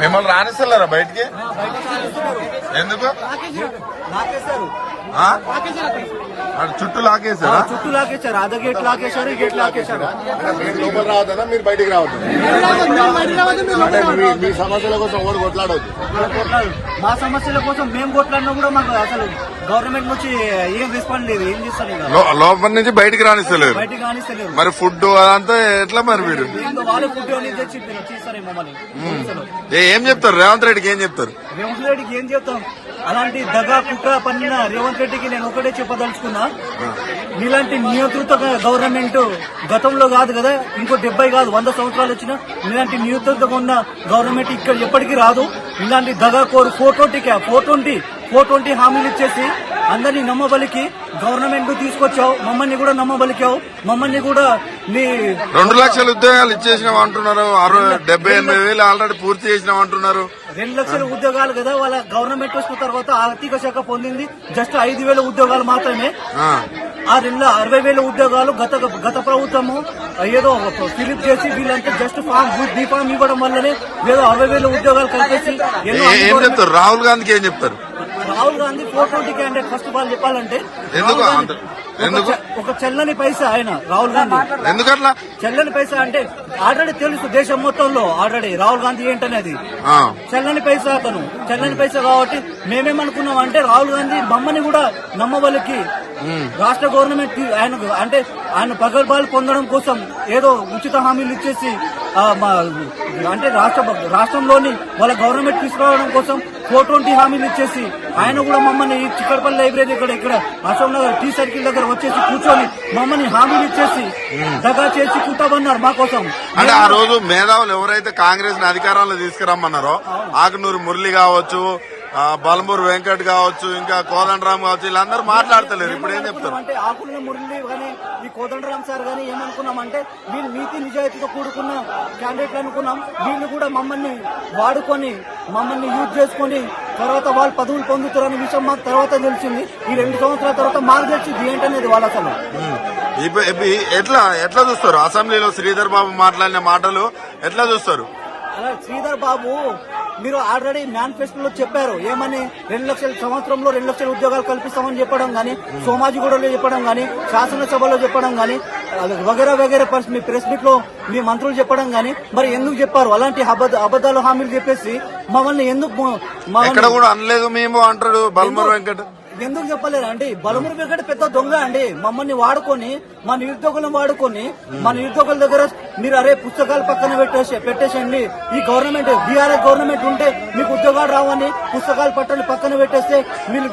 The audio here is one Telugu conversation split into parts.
మిమ్మల్ని రానిస్తారా బయటికి? ఎందుకు? లాకేశారు చుట్టూ లాగేసారా చుట్టూ లాకేశారు అద గేట్ లాకేశారు ఈ గేట్ లాకేశారు మీరు లోపల రావద్దా మీరు బయటికి రావద్దు. అంటే మీ- మీ సమస్యల కోసం ఓడి కొట్లాడవద్దు మా సమస్యల కోసం మేము కొట్లాడినా కూడా మాకు అసలు గవర్నమెంట్ నుంచి ఏం రెస్పాండ్ లేదు ఏం చేస్తారు ఇక లో- లోపల నుంచి బయటికి రాణిస్తలేరు బయటికి కానిస్తలేరు మరి ఫుడ్ అదంతా ఎట్లా మరి మీరు వాళ్ళే ఫుడ్ తెచ్చి చేస్తారు మమ్మల్ని పోలీసులు. ఏ- ఏం చెప్తారు? రేవంత్ రెడ్డికి ఏం చెప్తారు? రేవంత్ రెడ్డికి ఏం చెప్తాం? అలాంటి దగా కుట్ర పన్నిన రేవంత్ రెడ్డికి నేను ఒకటే చెప్పదలుచుకున్నా. నీలాంటి నియంత్రిత గవర్నమెంట్ గతంలో కాదు కదా ఇంకో డెబ్బై కాదు వంద సంవత్సరాలు వచ్చినా నీలాంటి నియంత్రితగా ఉన్న గవర్నమెంట్ ఇక్కడ ఎప్పటికీ రాదు. ఇలాంటి దగా కోరు four twenty four twenty four twenty హామీలు ఇచ్చేసి అందరినీ నమ్మబలికి గవర్నమెంట్ తీసుకొచ్చావు మమ్మల్ని కూడా నమ్మబలికావు మమ్మల్ని కూడా నీ రెండు లక్షల ఉద్యోగాలు ఇచ్చేసినాం అంటున్నారు డెబ్బై ఎనభై వేలు ఆల్రెడీ పూర్తి చేసినాం అంటున్నారు. రెండు లక్షల ఉద్యోగాలు కదా వాళ్ళ గవర్నమెంట్ వచ్చిన తర్వాత ఆర్థిక శాఖ పొందింది. జస్ట్ ఐదు వేల ఉద్యోగాలు మాత్రమే. ఆ. రెండు అరవై వేల ఉద్యోగాలు గత గత ప్రభుత్వము ఏదో ఫిలిప్ చేసి వీళ్ళంతా జస్ట్ ఫామ్ బీ ఫామ్ ఇవ్వడం వల్లనే ఏదో అరవై వేల ఉద్యోగాలు కల్పించి రాహుల్ గాంధీకి ఏం చెప్తారు? Rahul Gandhi four twenty candidate first of all చెప్పాలంటే ఎందుకు? రాహుల్ అంత- గాంధీ ఎందుకు? ఒక చెల్లని పైసా ఆయన రాహుల్ గాంధీ. ఎందుకట్లా? చెల్లని పైసా అంటే ఆల్రెడీ తెలుసు దేశం మొత్తంలో ఆల్రెడీ రాహుల్ గాంధీ ఏంటనేది. ఆ. చెల్లని పైసా అతను. చెల్లని పైసా కాబట్టి మేమేమనుకున్నాం అంటే రాహుల్ గాంధీ మమ్మల్ని కూడా నమ్మవలికి రాష్ట్ర గవర్నమెంట్ తీ- ఆయన అంటే ఆయన పగల్బాలు పొందడం కోసం ఏదో ఉచిత హామీలు ఇచ్చేసి ఆ, మా- అంటే రాష్ట్ర రాష్ట్రంలోని వాళ్ళ గవర్నమెంట్ తీసుకురావడం కోసం ఫోర్ ట్వంటీ హామీలు ఇచ్చేసి ఆయన కూడా మమ్మల్ని చిక్కడపల్లి లైబ్రరీ ఇక్కడ ఇక్కడ అశోక్ నగర్ టీ సర్కిల్ దగ్గర వచ్చేసి కూర్చొని మమ్మల్ని హామీలు ఇచ్చేసి దగా చేసి కుట్టామన్నారు మా కోసం. అంటే ఆ రోజు మేధావులు ఎవరైతే కాంగ్రెస్ని అధికారంలో తీసుకురమ్మన్నారో ఆకునూరు మురళి కావచ్చు బలమూరు వెంకట్ కావచ్చు ఇంకా కోదండరామ్ కావచ్చు వీళ్ళందరూ మాట్లాడతలేరు. ఇప్పుడు ఏం చెప్తారు? అంటే ఆకుల మురళి ఈ కోదండరామ్ సార్ కానీ ఏమనుకున్నామంటే వీళ్ళు నీతి నిజాయితీతో కూడుకున్న క్యాండిడేట్లు అనుకున్నాం. వీళ్ళు కూడా మమ్మల్ని వాడుకొని మమ్మల్ని యూజ్ చేసుకొని తర్వాత వాళ్ళు పదవులు పొందుతారనే విషయం మాకు తర్వాత తెలిసింది. ఈ రెండు సంవత్సరాల తర్వాత మాకు తెలిసింది. ఏంటనేది వాళ్ళు అసలు. ఎట్లా ఎట్లా చూస్తారు? అసెంబ్లీలో శ్రీధర్ బాబు మాట్లాడిన మాటలు ఎట్లా చూస్తారు? అలా శ్రీధర్ బాబు మీరు ఆల్రెడీ మేనిఫెస్టోలో చెప్పారు. ఏమని? రెండు లక్షల సంవత్సరంలో రెండు లక్షల ఉద్యోగాలు కల్పిస్తామని చెప్పడం గానీ సోమాజిగూడలో చెప్పడం గానీ శాసనసభలో చెప్పడం గానీ వగేరా వగేరా పర్స్ మీ ప్రెస్ మీట్లో మీ మంత్రులు చెప్పడం గానీ మరి ఎందుకు చెప్పారు? అలాంటి అబద్దాలు హామీలు చెప్పేసి మమ్మల్ని ఎందుకు కూడా అనలేదు మేము అంటాడు బలమూరు వెంకట్. ఎందుకు చెప్పలేరు అండి? బలమురు వెంకట పెద్ద దొంగ అండి. మమ్మల్ని వాడుకొని మా నిరుద్యోగులను వాడుకొని మా నిరుద్యోగుల దగ్గర మీరు అరే పుస్తకాలు పక్కన పెట్టేసి పెట్టేసండి ఈ గవర్నమెంట్ బీఆర్ఎస్ గవర్నమెంట్ ఉంటే మీకు ఉద్యోగాలు రావని పుస్తకాలు పట్టని పక్కన పెట్టేస్తే మీరు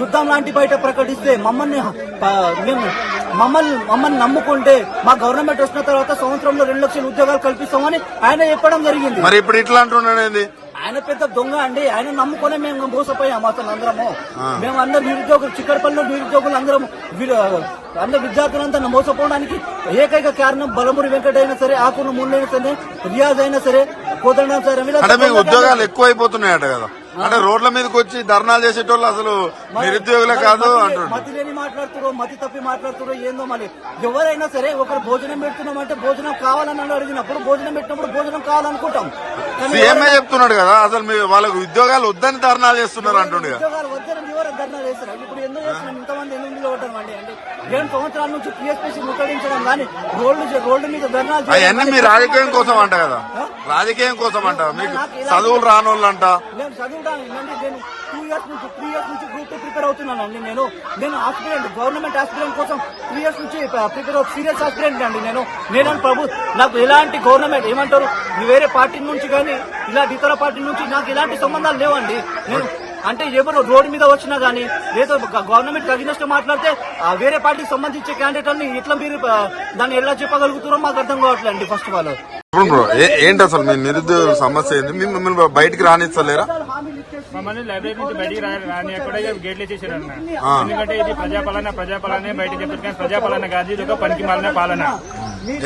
యుద్ధం లాంటి బయట ప్రకటిస్తే మమ్మల్ని మేము మమ్మల్ని మమ్మల్ని నమ్ముకుంటే మా గవర్నమెంట్ వచ్చిన తర్వాత సంవత్సరంలో రెండు లక్షల ఉద్యోగాలు కల్పిస్తామని ఆయన చెప్పడం జరిగింది. మరి ఇప్పుడు ఇట్లా అంటున్నాడు ఆయన పెద్ద దొంగ అండి. ఆయన నమ్ముకునే మేము మోసపోయాము అసలు అందరము. మేము అందరు నిరుద్యోగులు చిక్కడపల్లిలో నిరుద్యోగులు అందరం అందరు విద్యార్థులంతా మోసపోవడానికి ఏకైక కారణం బలమురి వెంకట అయినా సరే ఆకుల ముళ్ళైనా సరే రియాజ్ అయినా సరే కోదండం సరే ఉద్యోగాలు ఎక్కువ అయిపోతున్నాయట కదా. అంటే రోడ్ల మీదకి వచ్చి ధర్నాలు చేసేటోళ్ళు అసలు నిరుద్యోగులే కాదు అంటారు మతి లేని మాట్లాడుతురో మతి తప్పి మాట్లాడుతురో ఏందో మరి? ఎవరైనా సరే ఒకరు భోజనం పెడుతున్నాం అంటే భోజనం కావాలని అడిగినప్పుడు భోజనం పెట్టినప్పుడు భోజనం కావాలనుకుంటాం. సీఎంఏ చెప్తున్నాడు కదా అసలు మీ వాళ్ళకు ఉద్యోగాలు వద్దని ధర్నాలు చేస్తున్నారు అంటుండగా ఉద్యోగాలు వద్దని ఎవరు ధర్నా చేస్తారు ఇప్పుడు ఎందుకు చేస్తున్నాం ఇంతమంది ఎందుకు నిలబడ్డాం అండి? అంటే ఏడు సంవత్సరాల నుంచి టీఎస్పీసీ ముట్టడించడం కానీ రోడ్లు రోడ్డు మీద ధర్నాలు అవన్నీ మీ రాజకీయం కోసం అంట కదా. రాజకీయం కోసం అంట. మీకు చదువులు రానోళ్ళు అంట నేను చదువుతాను నేను నేను టూ ఇయర్స్ నుంచి త్రీ ఇయర్స్ నుంచి గ్రూప్ టూ ప్రిపేర్ అవుతున్నానండి నేను. నేను ఆస్పిరెంట్ గవర్నమెంట్ ఆస్పిరెంట్ కోసం త్రీ ఇయర్స్ నుంచి ప్రిపేర్ సీరియస్ ఆస్పిరెంట్ అండి నేను. నేను ప్రభు నాకు ఎలాంటి గవర్నమెంట్ ఏమంటారు? వేరే పార్టీ నుంచి కానీ ఇలాంటి ఇతర పార్టీ నుంచి నాకు ఎలాంటి సంబంధాలు లేవండి. నేను అంటే ఎవరు రోడ్డు మీద వచ్చినా గానీ లేదా గవర్నమెంట్ తగినట్టు మాట్లాడితే ఆ వేరే పార్టీకి సంబంధించే క్యాండిడేట్ అని ఇట్లా మీరు దాన్ని ఎలా చెప్పగలుగుతారో మాకు అర్థం కావట్లేదు అండి ఫస్ట్ ఆఫ్ ఆల్ ఏంటి అసలు మీ నిరుద్యోగ సమస్య ఏంది? మీ- మిమ్మల్ని బయటికి రానిస్తలేరా? మమ్మల్ని లైబ్రరీ నుంచి బయటికి రా- రానియకుండా ఇక గేట్లు ఇచ్చేసారు అన్న ఎందుకంటే ఇది ప్రజాపాలన ప్రజాపాలనే బయట చెప్తారు కానీ ప్రజాపాలన కాదు ఇది ఒక పనికి మాలిన పాలన.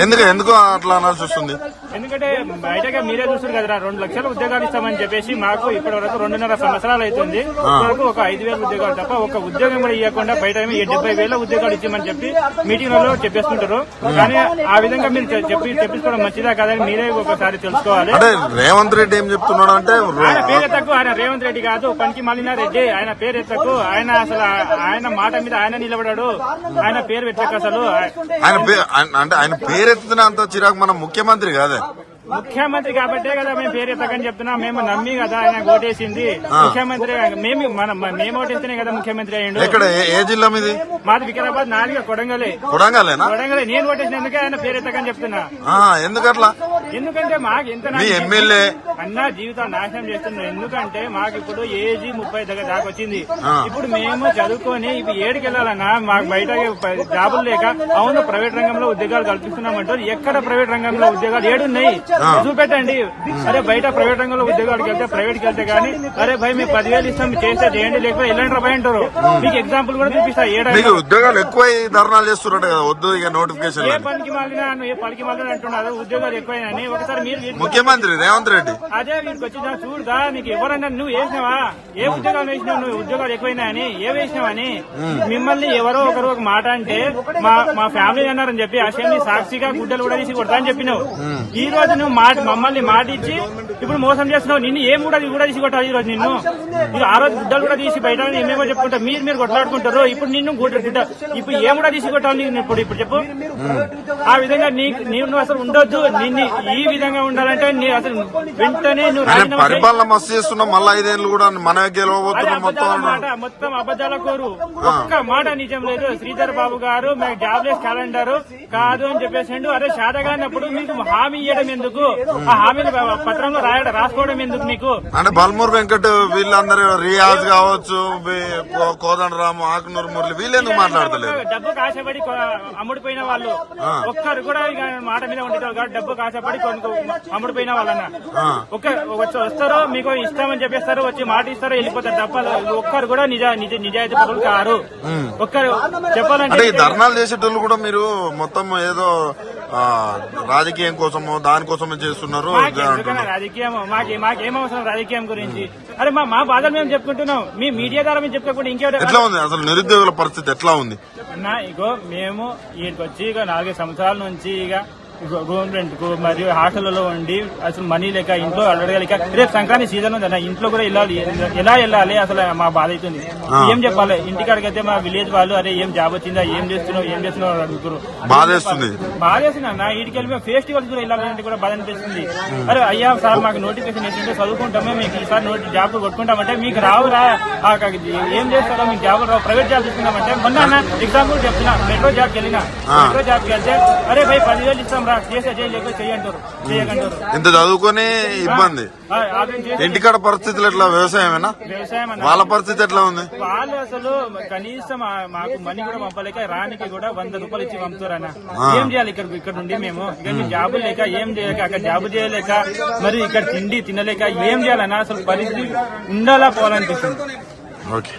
ఎందుకు ఎందుకు అట్లా అనాల్సి వస్తుంది? ఎందుకంటే బయటగా మీరే చూస్తారు కదరా రెండు లక్షల ఉద్యోగాలు ఇస్తామని చెప్పేసి మాకు ఇప్పటి వరకు రెండున్నర సంవత్సరాలు అవుతుంది. వరకు ఒక ఐదు వేల ఉద్యోగాలు తప్ప ఒక ఉద్యోగం కూడా ఇవ్వకుండా బయట డెబ్బై వేల ఉద్యోగాలు ఇచ్చామని చెప్పి మీటింగ్లో చెప్పేసుకుంటారు కానీ ఆ విధంగా మీరు చెప్పి చెప్పించుకోవడం మంచిదా కాదని మీరే ఒకసారి తెలుసుకోవాలి. అంటే రేవంత్ రెడ్డి ఏం చెప్తున్నాడు అంటే ఆయన పేరు ఎత్తకు ఆయన రేవంత్ రెడ్డి కాదు పనికి రెడ్డి. ఆయన పేరు ఎత్తకు. ఆయన అసలు ఆయన మాట మీద ఆయన నిలబడాడు. ఆయన పేరు ఎత్తకు అసలు. అంటే ఆయన పేరెత్తిన అంత చిరాకు మన ముఖ్యమంత్రి కాదే. ముఖ్యమంత్రి కాబట్టే కదా మేము పేరు ఎత్తకని చెప్తున్నాం. మేము నమ్మి కదా ఆయన ఓటేసింది. ముఖ్యమంత్రి మేము మన మేము ఓటేస్తేనే కదా ముఖ్యమంత్రి అయ్యిండు. ఎక్కడ? ఏ- జిల్లా మీది? మాది వికారాబాద్ నాలుగు కొడంగలే. కొడంగలేనా? కొడంగలే. నేను ఓటేసినందుకే ఆయన పేరు ఎత్తకని చెప్తున్నా ఎందుకట్లా? ఎందుకంటే మాకు ఎంత మీ ఎమ్మెల్యే అన్నా జీవితాన్ని నాశనం చేస్తున్నారు. ఎందుకంటే మాకు ఇప్పుడు ఏజ్ ముప్పై దగ్గర దాకా వచ్చింది. ఇప్పుడు మేము చదువుకొని ఇప్పుడు ఏడుకి వెళ్ళాలన్నా మాకు బయట జాబులు లేక అవును ప్రైవేట్ రంగంలో ఉద్యోగాలు కల్పిస్తున్నామంటారు. ఎక్కడ ప్రైవేట్ రంగంలో ఉద్యోగాలు? ఏడున్నాయి. చూపెట్టండి. అరే బయట ప్రైవేట్ రంగంలో ఉద్యోగాలకు వెళ్తే ప్రైవేట్కి వెళ్తే గానీ అరే భయ్ మేము పదివేలు ఇస్తాం చేస్తే చేయండి లేకపోతే రా భయ్ అంటారు. మీకు ఎగ్జాంపుల్ కూడా చూపిస్తా. ఏడా మీకు ఉద్యోగాలు ఎక్కువ ధర్నాలు చేస్తున్నట్టు కదా వద్దు ఇక నోటిఫికేషన్ ఏ పనికి మాలినా ఏ పనికి మాలినా అంటున్నారు. ఉద్యోగాలు ఎక్కువైనా ఒకసారి మీరు వీటికి ముఖ్యమంత్రి రేవంత్ రెడ్డి. అదే వీటికి వచ్చిన చూడదా నీకు ఎవరన్నా నువ్వు వేసినావా? ఏ ఉద్యోగాలు వేసినావు నువ్వు? ఉద్యోగాలు ఎక్కువైనా అని ఏ వేసినావా అని మిమ్మల్ని ఎవరో ఒకరు ఒక మాట అంటే మా మా ఫ్యామిలీ అన్నారని చెప్పి అసెంబ్లీ సాక్షిగా గుడ్డలు కూడా తీసి కొడతా అని చెప్పినావు. ఈ రోజు నువ్వు మాట మమ్మల్ని మాట ఇచ్చి ఇప్పుడు మోసం చేస్తున్నావు. నిన్ను ఏం కూడా కూడా తీసి కొట్టాలి ఈ రోజు నిన్ను? ఇది ఆ రోజు గుడ్డలు కూడా తీసి బయట ఏమేమో చెప్పుకుంటా మీరు మీరు కొట్లాడుకుంటారు. ఇప్పుడు నిన్ను గుడ్డ గుడ్డ ఇప్పుడు ఏం కూడా తీసి కొట్టాలి నీకు ఇప్పుడు ఇప్పుడు చెప్పు. ఆ విధంగా నీ నీవు నువ్వు అసలు ఉండొద్దు. నిన్ను ఈ విధంగా ఉండాలంటే నీ అసలు వెంటనే నువ్వు. పరిపాలన మస్తు చేస్తున్నాం మళ్ళా ఐదేళ్ళు కూడా మనమే గెలవబోతున్నాం మొత్తం మొత్తం అబద్ధాల కోరు. ఒక్క మాట నిజం లేదు. శ్రీధర్ బాబు గారు మీకు జాబ్లెస్ క్యాలెండర్ కాదు అని చెప్పేసిండు. అరే శాతగానప్పుడు మీకు హామీ ఇవ్వడం ఎందుకు? ఆ హామీని పత్రంలో రాయడం రాసుకోవడం ఎందుకు మీకు అంటే బల్మూర్ వెంకట్ వీళ్ళందరూ రియాజ్ కావచ్చు కోదండరాము ఆకునూరు మురళి వీళ్ళెందుకు మాట్లాడతలేరు డబ్బు కాశపడి కొ- అమ్ముడిపోయిన వాళ్ళు. ఒక్కరు కూడా మాట మీద ఉండేవారు కాదు డబ్బు కాశపడి కొనుక్కో అమ్ముడిపోయిన వాళ్ళన్న వచ్చి వస్తారో మీకు ఇస్తామని చెప్పేస్తారు వచ్చి మాట ఇస్తారో వెళ్ళిపోతారు తప్ప ఒక్కరు కూడా నిజ నిజ నిజాయితీ పరులు కారు. ఒక్కరు చెప్పాలంటే ఈ ధర్నాలు చేసేటోళ్ళు కూడా మీరు మొత్తం ఏదో రాజకీయం కోసమో దానికోసమే చేస్తున్నారు. రాజకీయం మాకు మాకేం అవసరం రాజకీయం గురించి? అరే మా మా బాధలు మేము చెప్పుకుంటున్నాం. మీ మీడియా ద్వారా మేము చెప్పుకోకుండా ఇంకెవరు ఎట్లా ఉంది? అసలు నిరుద్యోగుల పరిస్థితి ఎట్లా ఉంది? నా ఇగో మేము ఈయనకి వచ్చి ఇక నాలుగైదు సంవత్సరాల నుంచి ఇక రూమ్ రెంట్కు మరియు హాస్టల్లో ఉండి అసలు మనీ లేక ఇంట్లో అడగలేక రేపు సంక్రాంతి సీజన్ ఉంది అన్న ఇంట్లో కూడా వెళ్ళాలి ఎలా వెళ్ళాలి అసలు మా బాధ అవుతుంది. ఏం చెప్పాలి? ఇంటికాడికి అయితే మా విలేజ్ వాళ్ళు అరే ఏం జాబ్ వచ్చిందా? ఏం చేస్తున్నావు? ఏం చేస్తున్నావు? అడుగుతారు బాధేస్తుంది. బాధ వేసింది అన్న. వీటికి వెళ్ళి మేము ఫెస్టివల్స్ కూడా వెళ్ళాలంటే కూడా బాధ అనిపిస్తుంది. అరే అయ్యా సార్ మాకు నోటిఫికేషన్ ఇచ్చింటే చదువుకుంటామే మీకు ఈసారి నోటి జాబ్ కొట్టుకుంటామంటే మీకు రావురా. ఏం చేస్తారో మీకు జాబ్ రావు. ప్రైవేట్ జాబ్ తీసుకుంటామంటే మొన్న ఎగ్జాంపుల్ చెప్తున్నా. మెట్రో జాబ్కి వెళ్ళినా. మెట్రో జాబ్కి వెళ్తే అరే భయ్ పదివేలు ఇస్తాం ఇంత చదువుకొని ఇబ్బంది. ఇంటికాడ పరిస్థితులు ఎట్లా? వ్యవసాయమేనా వాళ్ళ పరిస్థితి ఎట్లా ఉంది? వాళ్ళు అసలు కనీసం మాకు మనీ కూడా పంపలేక రానికి కూడా వంద రూపాయలు ఇచ్చి పంపుతారన్న ఏం చేయాలి ఇక్కడ ఇక్కడ నుండి మేము? ఇక్కడ జాబు లేక ఏం చేయలేక అక్కడ జాబు చేయలేక మరి ఇక్కడ తిండి తినలేక ఏం చేయాలన్నా అసలు పరిస్థితి ఉండాలా పోవాలనిపిస్తుంది. ఓకే.